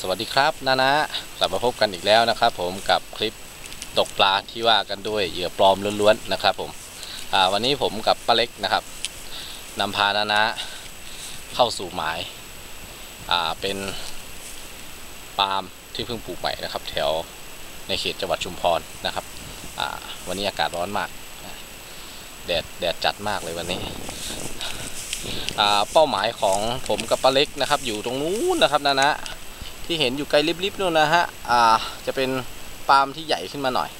สวัสดีครับนานะกลับมาพบกันอีกแล้วนะครับ ผมกับคลิปตกปลาที่ว่ากันด้วยเหยื่อปลอมล้วนๆนะครับ ผมวันนี้ผมกับป้าเล็กนะครับนำพานานะเข้าสู่หมายาเป็นปาล์มที่เพิ่งปลูกใหม่นะครับ แถวในเขตจังหวัดชุมพรนะครับวันนี้อากาศร้อนมากแดดแดดจัดมากเลยวันนี้เป้าหมายของผมกับป้าเล็กนะครับ อยู่ตรงนู้นนะครับนานะ ที่เห็นอยู่ไกลลิบๆนู่นนะฮะอ่าจะเป็นปาล์มที่ใหญ่ขึ้นมาหน่อย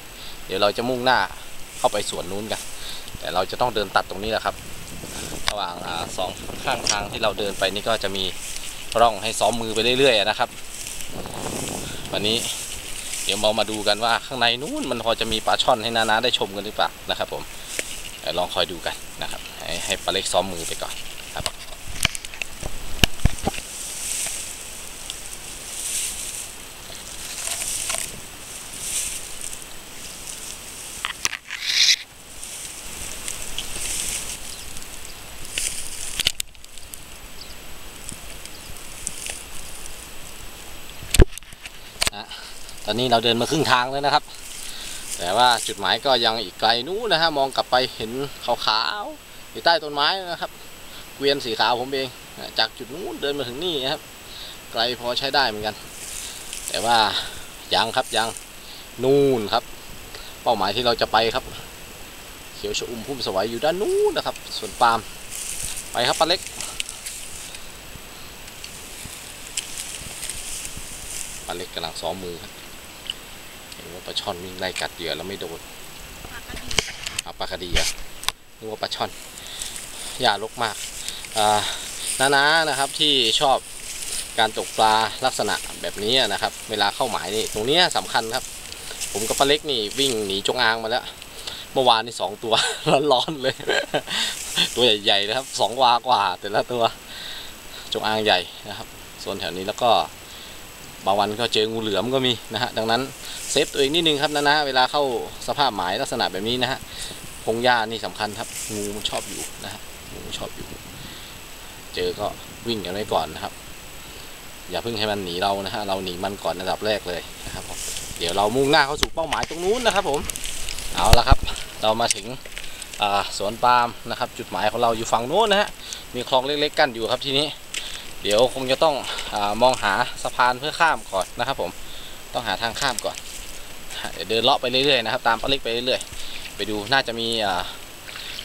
เดี๋ยวเราจะมุ่งหน้าเข้าไปสวนนู้นกัน แต่เราจะต้องเดินตัดตรงนี้แหละครับ ระหว่างอ่าสองข้างทางที่เราเดินไปนี่ก็จะมีร่องให้ซ้อมมือไปเรื่อยๆนะครับ วันนี้เดี๋ยวเรามาดูกันว่าข้างในนู้นมันพอจะมีปลาช่อนให้นานาได้ชมกันหรือเปล่านะครับ ผมลองคอยดูกันนะครับ ให้ให้ปลาเล็กซ้อมมือไปก่อนครับ ตอนนี้เราเดินมาครึ่งทางแล้วนะครับ แต่ว่าจุดหมายก็ยังอีกไกลนู้นนะฮะมองกลับไปเห็นขาวๆอยู่ใต้ต้นไม้นะครับ เกวียนสีขาวผมเองจากจุดนู้นเดินมาถึงนี่นะครับ ไกลพอใช้ได้เหมือนกัน แต่ว่ายังครับยังนู่นครับ เป้าหมายที่เราจะไปครับ เขียวชอุ่มพุ่มสวัยอยู่ด้านนู้นนะครับส่วนปาล์มไปครับปลาเล็กปลาเล็กกำลังซ้อมมือครับ เห็นว่าปลาช่อนวิ่งไล่กัดเหยื่อแล้วไม่โดนเอาปลาคดีอะนึกว่าปลาช่อนอย่าลกมากอ่านานานะครับที่ชอบการตกปลาลักษณะแบบนี้นะครับ เวลาเข้าหมายนี่ ตรงเนี้ยสำคัญครับ ผมกับปลาเล็กนี่วิ่งหนีจงอางมาแล้ว เมื่อวานนี่สองตัวร้อนๆเลย ตัวใหญ่ๆนะครับสองวากว่าแต่ละตัวจงอางใหญ่นะครับโซนแถวนี้แล้วก็ บางวันก็เจองูเหลือมก็มีนะฮะดังนั้นเซฟตัวเองนิดนึงครับนะนะเวลาเข้าสภาพหมายลักษณะแบบนี้นะฮะพงหญ้านี่สำคัญครับงูมันชอบอยู่นะฮะงูชอบอยู่ เจอก็วิ่งกันไว้ก่อนนะครับ อย่าเพิ่งให้มันหนีเรานะฮะเราหนีมันก่อนอันดับแรกเลยนะครับผมเดี๋ยวเรามุ่งหน้าเข้าสู่เป้าหมายตรงนู้นนะครับ ผมเอาละครับ เรามาถึงสวนปาล์มนะครับ จุดหมายของเราอยู่ฝั่งโน้นนะฮะมีคลองเล็กๆ กั้นอยู่ครับทีนี้ เดี๋ยวคงจะต้องอมองหาสะพานเพื่อข้ามก่อนนะครับ ผมต้องหาทางข้ามก่อนเดี๋ยวเดินเลาะไปเรื่อยๆนะครับ ตามปลาเล็กไปเรื่อยๆ ไปดูน่าจะมี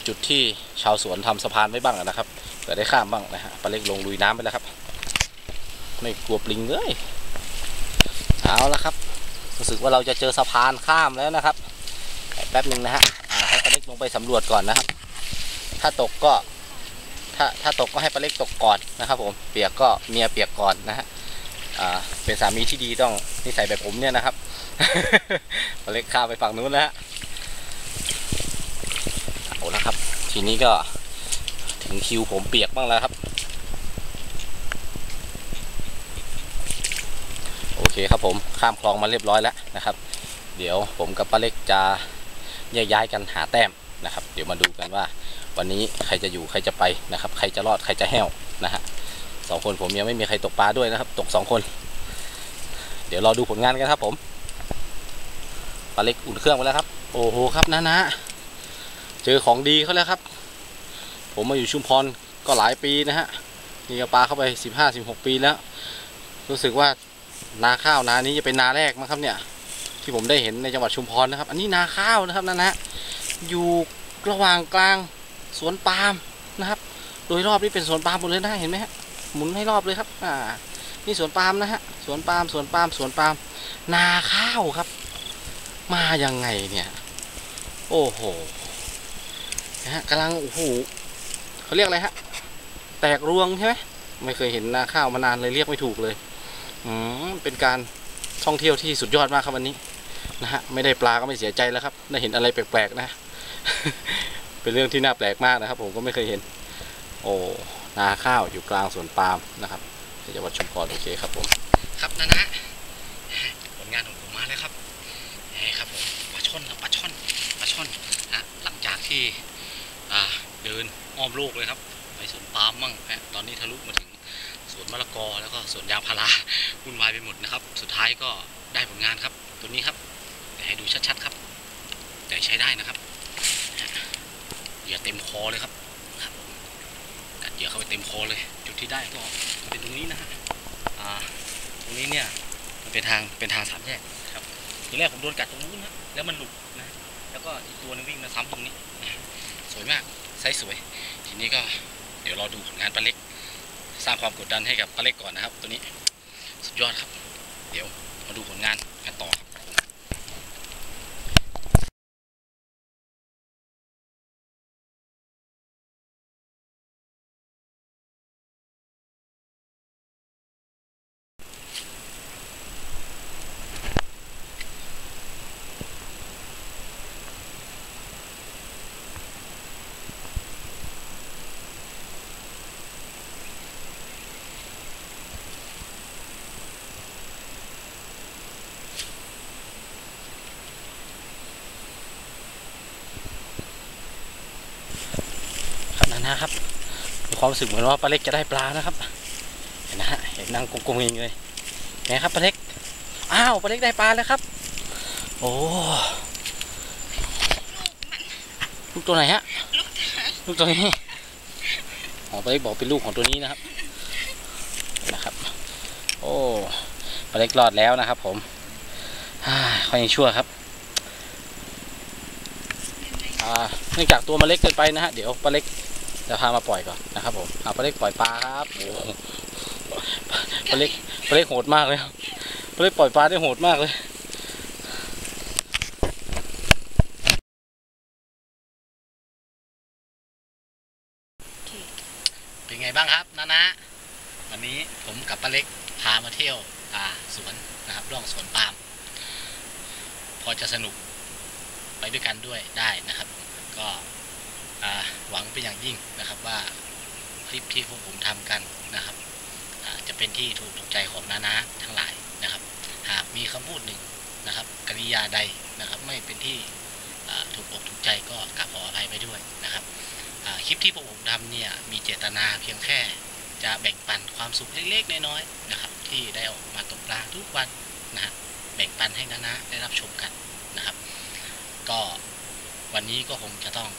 จุดที่ชาวสวนทำสะพานไว้บ้างนะครับเผื่อได้ข้ามบ้างนะฮะปลาเล็กลงลุยน้ำไปแล้วครับ ไม่กลัวปลิงเลยเอาละครับรู้สึกว่าเราจะเจอสะพานข้ามแล้วนะครับแป๊บหนึ่งนะฮะให้ปลาเล็กลงไปสำรวจก่อนนะครับ ถ้าตกก็ ถ้าถ้าตกก็ให้ปลาเล็กตกก่อนนะครับ ผมเปียกก็เมียเปียกก่อนนะฮะเป็นสามีที่ดีต้องนิสัยแบบผมเนี่ยนะครับปลาเล็กข้าไปฝั่งนู้นแล้วฮะเอาละครับ ทีนี้ก็ถึงคิวผมเปียกบ้างแล้วครับโอเคครับผมข้ามคลองมาเรียบร้อยแล้วนะครับ เดี๋ยวผมกับป้าเล็กจะแยกย้ายกันหาแต้มนะครับ เดี๋ยวมาดูกันว่า วันนี้ใครจะอยู่ใครจะไปนะครับ ใครจะรอดใครจะแห้วนะฮะสองคนผมยังไม่มีใครตกปลาด้วยนะครับ ตกสองคน เดี๋ยวรอดูผลงานกันครับ ผมปลาเล็กอุ่นเครื่องไปแล้วครับ โอ้โหครับนะนะเจอของดีเขาแล้วครับ ผมมาอยู่ชุมพรก็หลายปีนะฮะนี่ก็ปลาเข้าไปสิบห้าสิบหกปีแล้ว รู้สึกว่านาข้าวนานี้จะเป็นนาแรกมั้งครับเนี่ยที่ผมได้เห็นในจังหวัดชุมพรนะครับ อันนี้นาข้าวนะครับนะนะอยู่ระหว่างกลาง สวนปาล์มนะครับ โดยรอบนี่เป็นสวนปาล์มหมดเลยนะเห็นไหมฮะหมุนให้รอบเลยครับ อ่า นี่สวนปาล์มนะฮะสวนปาล์มสวนปาล์มสวนปาล์มนาข้าวครับ มายังไงเนี่ย โอ้โหนะฮะกำลังโอ้โหเขาเรียกอะไรฮะแตกรวงใช่ไหมไม่เคยเห็นนาข้าวมานานเลยเรียกไม่ถูกเลยอืมเป็นการท่องเที่ยวที่สุดยอดมากครับวันนี้นะฮะไม่ได้ปลาก็ไม่เสียใจแล้วครับได้เห็นอะไรแปลกๆนะ เป็นเรื่องที่น่าแปลกมากนะครับ ผมก็ไม่เคยเห็น โอ้นาข้าวอยู่กลางสวนปาล์มนะครับจังหวัดชุมพรโอเคครับผมครับนะนะผลงานของผมมาแล้วครับนี่ครับผมปลาช่อนครับปลาช่อนปลาช่อนนะหลังจากที่เดินอ้อมโลกเลยครับ ไปสวนปาล์มมั่งนะตอนนี้ทะลุมาถึงสวนมะละกอแล้วก็สวนยางพาราวุ่นวายไปหมดนะครับ สุดท้ายก็ได้ผลงานครับ ตัวนี้ครับเดี๋ยวให้ดูชัดๆครับ แต่ใช้ได้นะครับ เหยื่อเต็มคอเลยครับครับกัดเหยื่อเข้าไปเต็มคอเลย จุดที่ได้ก็เป็นตรงนี้นะฮะอ่าตรงนี้เนี่ยมันเป็นทางเป็นทางสามแยกครับทีแรกผมโดนกัดตรงนู้นนะแล้วมันหลุดนะแล้วก็อีกตัวนึงวิ่งมาซ้ำตรงนี้นะสวยมากไซส์สวย ทีนี้ก็เดี๋ยวรอดูผลงานปลาเล็ก สร้างความกดดันให้กับปลาเล็กก่อนนะครับ ตัวนี้สุดยอดครับ เดี๋ยวมาดูผลงานกันต่อครับผม ครับ นะครับมีความรู้สึกเหมือนว่าปลาเล็กจะได้ปลานะครับ เห็นนะฮะเห็นนางกงๆเองเลยไงครับปลาเล็กอ้าวปลาเล็กได้ปลาแล้วครับ โอ้ลูกตัวไหนฮะลูกตัวนี้อ๋อปลาเล็กบอกเป็นลูกของตัวนี้นะครับนะครับ โอ้ปลาเล็กรอดแล้วนะครับ ผมฮ่ายังชั่วครับเนื่องจากตัวมันเล็กเกินไปนะฮะเดี๋ยวปลาเล็ก จะพามาปล่อยก่อนนะครับผมเอาปลาเล็กปล่อยปลาครับโอ้ปลาเล็กปลาเล็กโหดมากเลยครับปลาเล็กปล่อยปลาได้โหดมากเลยเป็นไงบ้างครับนานะวันนี้ผมกับปลาเล็กพามาเที่ยวอ่าสวนนะครับร่องสวนปาล์มพอจะสนุกไปด้วยกันด้วยได้นะครับ ก็ หวังเป็นอย่างยิ่งนะครับว่าคลิปที่พวกผมทำกันนะครับจะเป็นที่ถูกถูกใจของนานาทั้งหลายนะครับ หากมีคำพูดหนึ่งนะครับกริยาใดนะครับ ไม่เป็นที่ถูกอกถูกใจก็กราบขออภัยไปด้วยนะครับคลิปที่พวกผมทำเนี่ยมีเจตนาเพียงแค่จะแบ่งปันความสุขเล็กๆน้อยๆนะครับ ที่ได้ออกมาตกปลาทุกวันนะฮะแบ่งปันให้นานาได้รับชมกันนะครับ ก็วันนี้ก็คงจะต้อง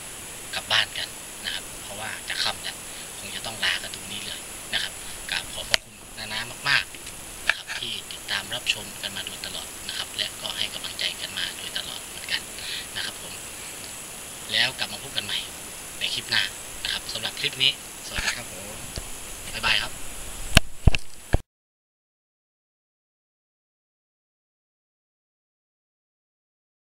กลับบ้านกันนะครับ เพราะว่าจะค่ำแล้วคงจะต้องลากันตรงนี้เลยนะครับกราบขอบพระคุณนานามากๆนะครับที่ติดตามรับชมกันมาโดยตลอดนะครับ และก็ให้กำลังใจกันมาโดยตลอดเหมือนกันนะครับผมแล้วกลับมาพบกันใหม่ในคลิปหน้านะครับสำหรับคลิปนี้